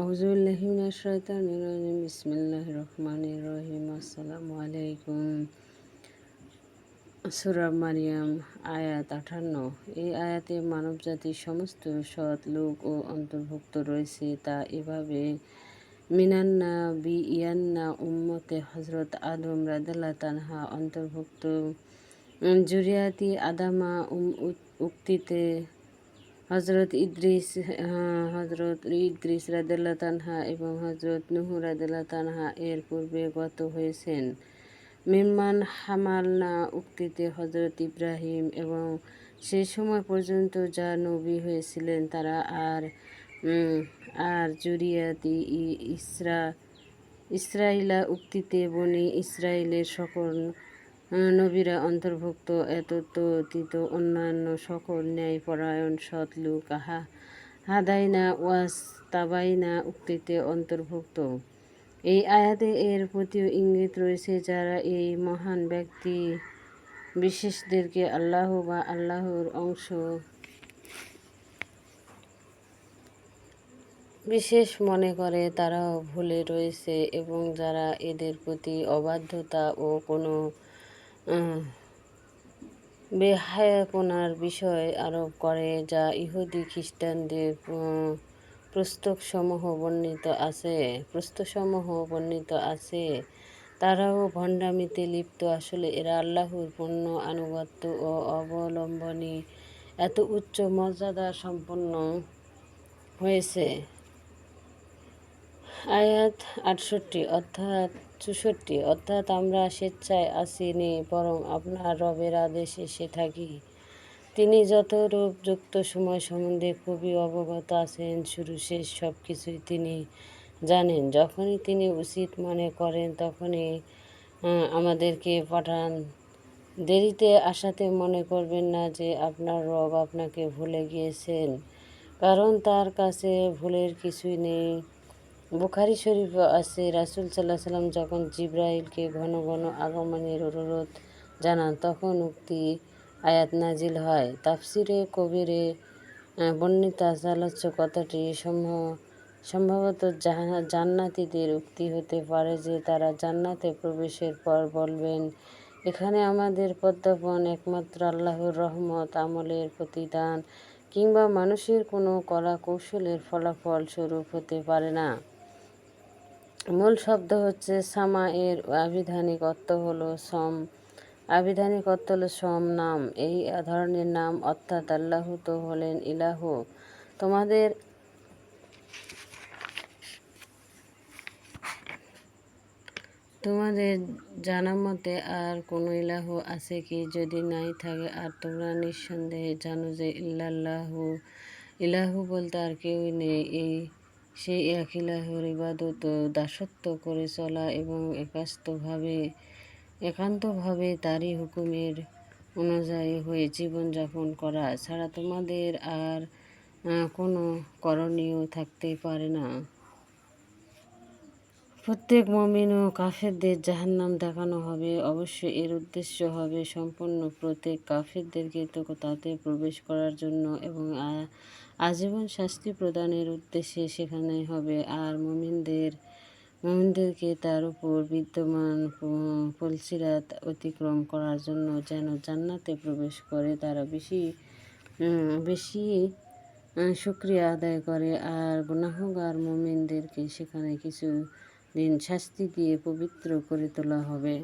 আউজুবিল্লাহিমিনাশাইতানির বিসমিল্লাহির রহমানির রহিম। আসসালামু আলাইকুম। সুরা মারিয়াম, আয়াত আঠান্ন। এই আয়াতে মানবজাতির সমস্ত সৎ লোক ও অন্তর্ভুক্ত রয়েছে। তা এভাবে, মিনান্না বি ইয়ান্না উম্মতে হজরত আদম রাদাল্লা তানহা অন্তর্ভুক্ত। জুরিয়াতি আদামা উম উক্তিতে হজরত ইদ্রিস হজরত ইদ্রিস রাদেল্লা তানহা এবং হজরত নুহু রাদেল্লা তানহা এর পূর্বে গত হয়েছেন। মিম্মান হামালনা উক্তিতে হজরত ইব্রাহিম এবং সেই সময় পর্যন্ত যা নবী হয়েছিলেন তারা আর আর জুরিয়াতি ইসরা, ইসরাইলা উক্তিতে বনি ইসরায়েলের সকল নবীরা অন্তর্ভুক্ত এতদ্ব্যতীত অন্যান্য সকল ন্যায়পরায়ণ সৎ লোক, আহা হাদাইনা ওয়াস তাবাইনা উক্তিতে অন্তর্ভুক্ত। এই আয়াতে এর প্রতিও ইঙ্গিত রয়েছে যারা এই মহান ব্যক্তি বিশেষদেরকে আল্লাহ বা আল্লাহর অংশ বিশেষ মনে করে তারাও ভুলে রয়েছে এবং যারা এদের প্রতি অবাধ্যতা ও কোনো বেহায়াপনার বিষয় আরোপ করে যা ইহুদি খ্রিস্টানদের পুস্তকসমূহ বর্ণিত আছে পুস্তকসমূহ বর্ণিত আছে। তারাও ভণ্ডামিতে লিপ্ত। আসলে এরা আল্লাহর পূর্ণ আনুগত্য ও অবলম্বনী এত উচ্চ মর্যাদা সম্পন্ন হয়েছে। আয়াত আটষট্টি অর্থাৎ চৌষট্টি, অর্থাৎ আমরা স্বেচ্ছায় আসিনি, বরং আপনার রবের আদেশ এসে থাকি তিনি যত রূপযুক্ত সময় সম্বন্ধে খুবই অবগত আছেন, শুরু শেষ সব কিছুই তিনি জানেন। যখনই তিনি উচিত মনে করেন, তখনই আমাদেরকে পাঠান। দেরিতে আসাতে মনে করবেন না যে আপনার রব আপনাকে ভুলে গিয়েছেন, কারণ তার কাছে ভুলের কিছুই নেই। বুখারি শরীফ আছে, রাসুল সাল্লাহ সাল্লাম যখন জিব্রাইলকে ঘন ঘন আগমনের অনুরোধ জানান, তখন উক্তি আয়াত নাজিল হয়। তাফসিরে, কবিরে বর্ণিত আলোচ্য কথাটি সম্ভবত জান্নাতিদের উক্তি হতে পারে যে তারা জান্নাতে প্রবেশের পর বলবেন, এখানে আমাদের পদ্মাপন একমাত্র আল্লাহর রহমত, আমলের প্রতিদান, কিংবা মানুষের কোনো কলা কৌশলের ফলাফল স্বরূপ হতে পারে না। মূল শব্দ হচ্ছে সামা এর আবিধানিক অর্থ হলো সম। আবিধানিক অর্থ হলো সম নাম। এই ধরনের নাম অর্থাৎ আল্লাহ তো হলেন ইলাহ। তোমাদের তোমাদের জানা মতে আর কোনো ইলাহ আছে কি? যদি নাই থাকে, আর তোমরা নিঃসন্দেহে জানো যে ইল্লাল্লাহু, ইলাহু বলতে আর কেউই নেই। এই সেই এক ইলাহর ইবাদত দাসত্ব করে চলা এবং একাস্তভাবে একান্তভাবে তারই হুকুমের অনুযায়ী হয়ে জীবনযাপন করা ছাড়া তোমাদের আর কোনো করণীয় থাকতে পারে না। প্রত্যেক মমিন ও কাফেরদের জাহান্নাম দেখানো হবে। অবশ্যই এর উদ্দেশ্য হবে সম্পূর্ণ প্রত্যেক কাফেরদেরকে তো তাতে প্রবেশ করার জন্য এবং আজীবন শাস্তি প্রদানের উদ্দেশ্যে সেখানে হবে। আর মমিনদের, মমিনদেরকে তার উপর বিদ্যমান পলসিরাত অতিক্রম করার জন্য যেন জান্নাতে প্রবেশ করে, তারা বেশি বেশি শুক্রিয়া আদায় করে। আর গুনাহগার মমিনদেরকে সেখানে কিছু দিন শাস্তি দিয়ে পবিত্র করে তোলা হবে।